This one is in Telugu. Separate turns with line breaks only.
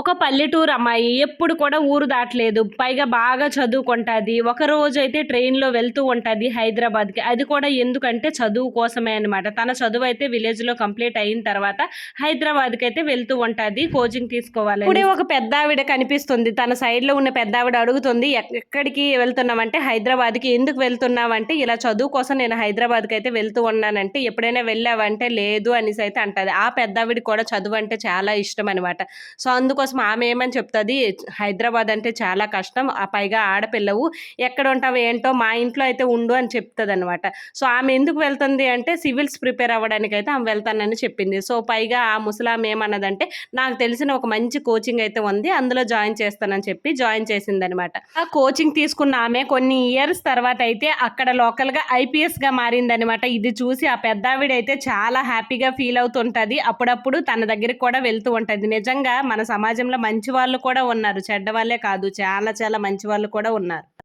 ఒక పల్లెటూరు అమ్మాయి ఎప్పుడు కూడా ఊరు దాటలేదు. పైగా బాగా చదువుకుంటుంది. ఒక రోజు అయితే ట్రైన్లో వెళ్తూ ఉంటుంది హైదరాబాద్కి. అది కూడా ఎందుకంటే చదువు కోసమే అనమాట తన చదువు అయితే విలేజ్లో కంప్లీట్ అయిన తర్వాత హైదరాబాద్కి అయితే వెళ్తూ ఉంటుంది కోచింగ్ తీసుకోవాలి ఇప్పుడే ఒక పెద్ద ఆవిడ కనిపిస్తుంది. తన సైడ్లో ఉన్న పెద్ద ఆవిడ అడుగుతుంది ఎక్కడికి వెళ్తున్నామంటే హైదరాబాద్కి? ఎందుకు వెళ్తున్నావంటే ఇలా చదువు కోసం నేను హైదరాబాద్కి అయితే వెళ్తూ ఉన్నానంటే ఎప్పుడైనా వెళ్ళావంటే లేదు అనేసి అయితే అంటది. ఆ పెద్ద ఆవిడ కూడా చదువు అంటే చాలా ఇష్టం అనమాట సో అందుకోసం ఆమె ఏమని చెప్తుంది? హైదరాబాద్ అంటే చాలా కష్టం. ఆ పైగా ఆడపిల్లవు. ఎక్కడ ఉంటావు ఏంటో మా ఇంట్లో అయితే ఉండు అని చెప్తుంది అనమాట సో ఆమె ఎందుకు వెళ్తుంది అంటే సివిల్స్ ప్రిపేర్ అవ్వడానికి అయితే ఆమె వెళ్తానని చెప్పింది. సో పైగా ఆ ముసలామె ఏమన్నదంటే నాకు తెలిసిన ఒక మంచి కోచింగ్ అయితే ఉంది. అందులో జాయిన్ చేస్తానని చెప్పి జాయిన్ చేసిందనమాట ఆ కోచింగ్ తీసుకున్న ఆమె కొన్ని ఇయర్స్ తర్వాత అయితే అక్కడ లోకల్గా ఐపీఎస్గా మారిందనమాట ఇది చూసి ఆ పెద్దావిడ అయితే చాలా హ్యాపీగా ఫీల్ అవుతుంటుంది. అప్పుడప్పుడు తన దగ్గరికి కూడా వెళ్తూ ఉంటుంది. నిజంగా మన సమాజంలో మంచి వాళ్ళు కూడా ఉన్నారు. చెడ్డ వాళ్ళే కాదు. చాలా చాలా మంచి వాళ్ళు కూడా ఉన్నారు.